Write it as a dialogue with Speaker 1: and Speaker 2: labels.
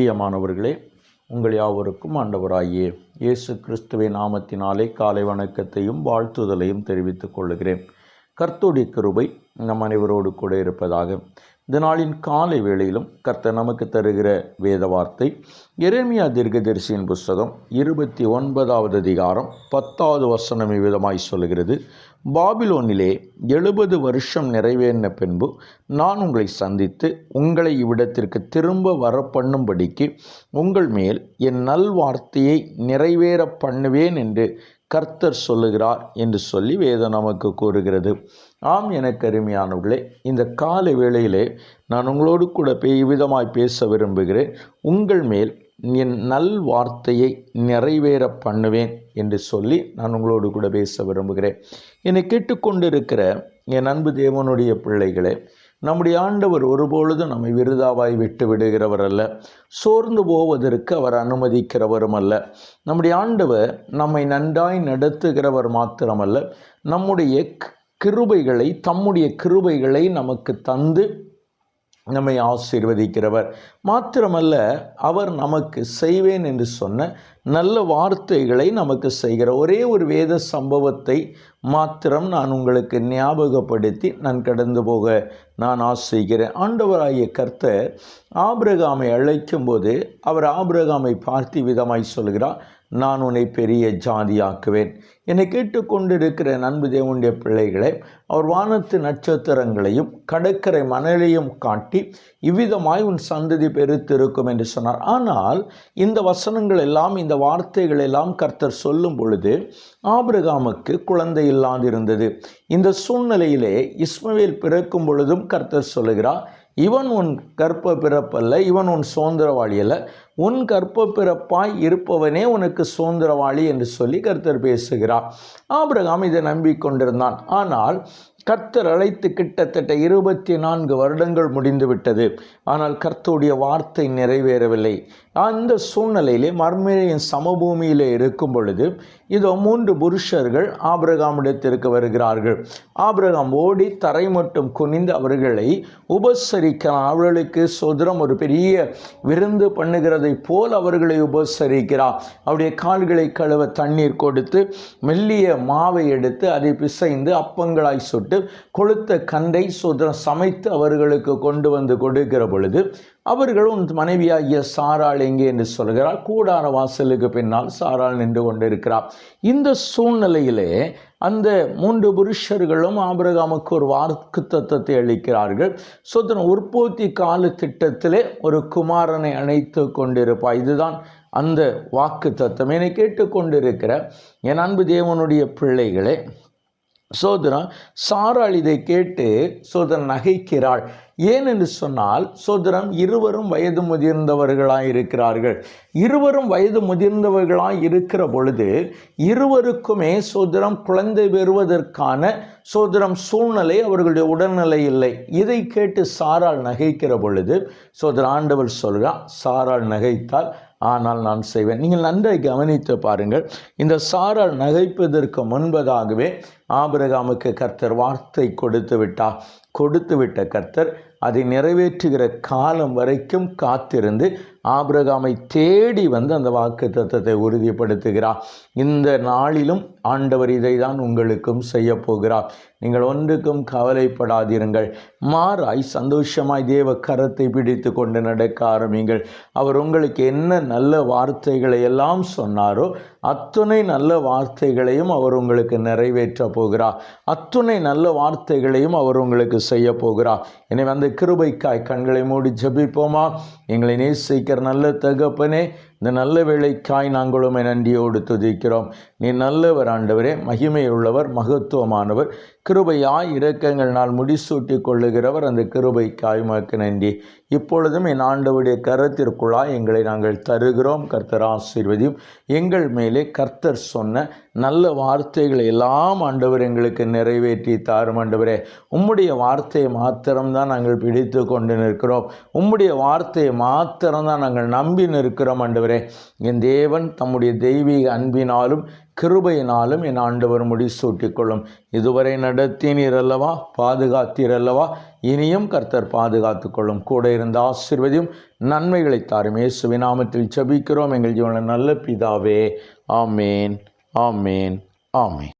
Speaker 1: பிரியமானவர்களே உங்கள் யாவருக்கும் ஆண்டவராகியே இயேசு கிறிஸ்துவின் நாமத்தினாலே காலை வணக்கத்தையும் வாழ்த்துதலையும் தெரிவித்துக் கொள்கிறேன். கர்த்தோடி கிருபை நம் அனைவரோடு கூட இருப்பதாக இந்த நாளின் காலை வேளையிலும் கர்த்தர் நமக்கு தருகிற வேத வார்த்தை எரேமியா தீர்க்கதரிசியின் புஸ்தகம் இருபத்தி ஒன்பதாவது அதிகாரம் பத்தாவது வசனம் இவ்விதமாய் சொல்கிறது பாபிலோனிலே எழுபது வருஷம் நிறைவேறின பின்பு நான் உங்களை சந்தித்து உங்களை இவ்விடத்திற்கு திரும்ப வர பண்ணும்படிக்கு உங்கள் மேல் என் நல்வார்த்தையை நிறைவேற பண்ணுவேன் என்று கர்த்தர் சொல்லுகிறார் என்று சொல்லி வேதம் நமக்கு கூறுகிறது. ஆம் எனக்கு அருமையானவர்களே இந்த காலை வேளையிலே நான் உங்களோடு கூட இவ்விதமாய் பேச விரும்புகிறேன். உங்கள் மேல் என் நல் வார்த்தையை நிறைவேற பண்ணுவேன் என்று சொல்லி நான் உங்களோடு கூட பேச விரும்புகிறேன். என்னை கேட்டுக்கொண்டிருக்கிற என் அன்பு தேவனுடைய பிள்ளைகளே நம்முடைய ஆண்டவர் ஒருபொழுதும் நம்மை விருதாவாய் விட்டு விடுகிறவர் அல்ல. சோர்ந்து போவதற்கு அவர் அனுமதிக்கிறவரும் அல்ல. நம்முடைய ஆண்டவர் நம்மை நன்றாய் நடத்துகிறவர் மாத்திரமல்ல நம்முடைய கிருபைகளை தம்முடைய கிருபைகளை நமக்கு தந்து நம்மை ஆசீர்வதிக்கிறவர். மாத்திரமல்ல அவர் நமக்கு செய்வேன் என்று சொன்ன நல்ல வார்த்தைகளை நமக்கு செய்கிற ஒரே ஒரு வேத சம்பவத்தை மாத்திரம் நான் உங்களுக்கு ஞாபகப்படுத்தி நான் கடந்து போக நான் ஆசைகிறேன். ஆண்டவராகிய கர்த்தர் ஆபிரகாமை அழைக்கும்போது அவர் ஆபிரகாமை பார்த்து விதமாய் சொல்கிறார். நான் உன்னை பெரிய ஜாதியாக்குவேன். என்னை கேட்டுக்கொண்டிருக்கிற நண்பு தேவனுடைய பிள்ளைகளை அவர் வானத்து நட்சத்திரங்களையும் கடற்கரை மணலையும் காட்டி இவ்விதமாய் உன் சந்ததி பெருத்திருக்கும் என்று சொன்னார். ஆனால் இந்த வசனங்கள் எல்லாம் இந்த வார்த்தைகள் எல்லாம் கர்த்தர் சொல்லும் பொழுது ஆபிரகாமுக்கு குழந்தை இல்லாதிருந்தது. இந்த சூழ்நிலையிலே இஸ்மவேல் பிறக்கும் பொழுதும் கர்த்தர் சொல்லுகிறார் இவன் உன் கற்ப பிறப்பல்ல இவன் உன் சுதந்திரவாளி அல்ல உன் கற்ப பிறப்பாய் இருப்பவனே உனக்கு சுதந்திரவாளி என்று சொல்லி கர்த்தர் பேசுகிறார். ஆபிரகாம் இதை நம்பிக்கொண்டிருந்தான். ஆனால் கர்த்தர் அழைத்து கிட்டத்தட்ட இருபத்தி நான்கு வருடங்கள் முடிந்து விட்டது. ஆனால் கர்த்தருடைய வார்த்தை நிறைவேறவில்லை. அந்த சூழ்நிலையிலே மர்மேயின் சமபூமியிலே இருக்கும் பொழுது இதோ மூன்று புருஷர்கள் ஆபிரகாமிடத்திற்கு வருகிறார்கள். ஆபிரகாம் ஓடி தரை மட்டும் குனிந்து அவர்களை உபசரிக்கிறான் அவர்களுக்கு சுதரம் ஒரு பெரிய விருந்து பண்ணுகிறதை போல் அவர்களை உபசரிக்கிறார். அவருடைய கால்களை கழுவ தண்ணீர் கொடுத்து மெல்லிய மாவை எடுத்து அதை பிசைந்து அப்பங்களாய் சுட்டு கொளுத்த கண்டை சுதரம் சமைத்து அவர்களுக்கு கொண்டு வந்து கொடுக்கிற பொழுது அவர்கள் உன் மனைவியாகிய சாராள் எங்கே என்று சொல்கிறார் கூடார வாசலுக்கு பின்னால் சாராள் நின்று கொண்டிருக்கிறார். இந்த சூழ்நிலையிலே அந்த மூன்று புருஷர்களும் ஆபிரகாமுக்கு ஒரு வாக்கு தத்துவத்தை அளிக்கிறார்கள். சொத்தன உற்பத்தி கால திட்டத்திலே ஒரு குமாரனை அணைத்து கொண்டிருப்பார் இதுதான் அந்த வாக்கு தத்துவம் என்னை கேட்டுக்கொண்டிருக்கிற என் அன்பு தேவனுடைய பிள்ளைகளே சோதரன் சாராள் இதை கேட்டு சோதரன் நகைக்கிறாள். ஏன் என்று சொன்னால் சோதரன் இருவரும் வயது முதிர்ந்தவர்களாக இருக்கிறார்கள். இருவரும் வயது முதிர்ந்தவர்களாக இருக்கிற பொழுது இருவருக்குமே சோதரம் குழந்தை பெறுவதற்கான சோதரம் சூழ்நிலை அவர்களுடைய உடல்நிலை இல்லை. இதை கேட்டு சாரால் நகைக்கிற பொழுது சோதர ஆண்டவர் சொல்கிறான் சாரால் நகைத்தால் ஆனால் நான் செய்வேன். நீங்கள் நன்றை கவனித்து பாருங்கள். இந்த சாரால் நகைப்பதற்கு முன்பதாகவே ஆபிரகாமுக்கு கர்த்தர் வார்த்தை கொடுத்து விட்டார். கொடுத்து விட்ட கர்த்தர் அதை நிறைவேற்றுகிற காலம் வரைக்கும் காத்திருந்து ஆபிரகாமை தேடி வந்து அந்த வாக்கு தத்துவத்தை உறுதிப்படுத்துகிறார். இந்த நாளிலும் ஆண்டவர் இதை தான் உங்களுக்கும் செய்ய போகிறார். நீங்கள் ஒன்றுக்கும் கவலைப்படாதிருங்கள். மாறாய் சந்தோஷமாய் தேவ கரத்தை பிடித்து கொண்டு நடக்க ஆரம்பிங்கள். அவர் உங்களுக்கு என்ன நல்ல வார்த்தைகளை எல்லாம் சொன்னாரோ அத்துணை நல்ல வார்த்தைகளையும் அவர் உங்களுக்கு நிறைவேற்ற போகிறார். அத்துணை நல்ல வார்த்தைகளையும் அவர் உங்களுக்கு செய்ய போகிறார். எனவே அந்த கிருபைக்காய் கண்களை மூடி ஜபிப்போமா? எங்களை நேசிக்கிற நல்ல தகப்பனே இந்த நல்ல வேலைக்காய் நாங்களும் நன்றியோடு துதிக்கிறோம். நீ நல்லவர் ஆண்டவரே மகிமையுள்ளவர் மகத்துவமானவர் கிருபையாய் இரக்கங்கள் நான் முடிசூட்டி கொள்ளுகிறவர் அந்த கிருபைக்காய் உமக்கு நன்றி. இப்பொழுதும் என் ஆண்டவருடைய கரத்திற்குள்ளாய் எங்களை நாங்கள் தருகிறோம். கர்த்தர் ஆசீர்வதியும். எங்கள் மேலே கர்த்தர் சொன்ன நல்ல வார்த்தைகளை எல்லாம் ஆண்டவர் எங்களுக்கு நிறைவேற்றி தாரும் ஆண்டவரே. உம்முடைய வார்த்தையை மாத்திரம்தான் நாங்கள் பிடித்து கொண்டு நிற்கிறோம். உம்முடைய வார்த்தையை மாத்திரம்தான் நாங்கள் நம்பி நிற்கிறோம் ஆண்டவர். ஆண்டவரே என் தேவன் தம்முடைய தெய்வீக அன்பினாலும் கிருபையினாலும் என் ஆண்டவர் முடிசூட்டிக்கொள்ளும் இதுவரை நடத்தினீரல்லவா பாதுகாத்தீரல்லவா இனியும் கர்த்தர் பாதுகாத்து கொள்ளும். கூட இருந்த ஆசிர்வதியும் நன்மைகளை தாரும். இயேசுவின் நாமத்தில் ஜெபிக்கிறோம். எங்கள் ஜீவன நல்ல பிதாவே. ஆமேன். ஆமேன். ஆமேன்.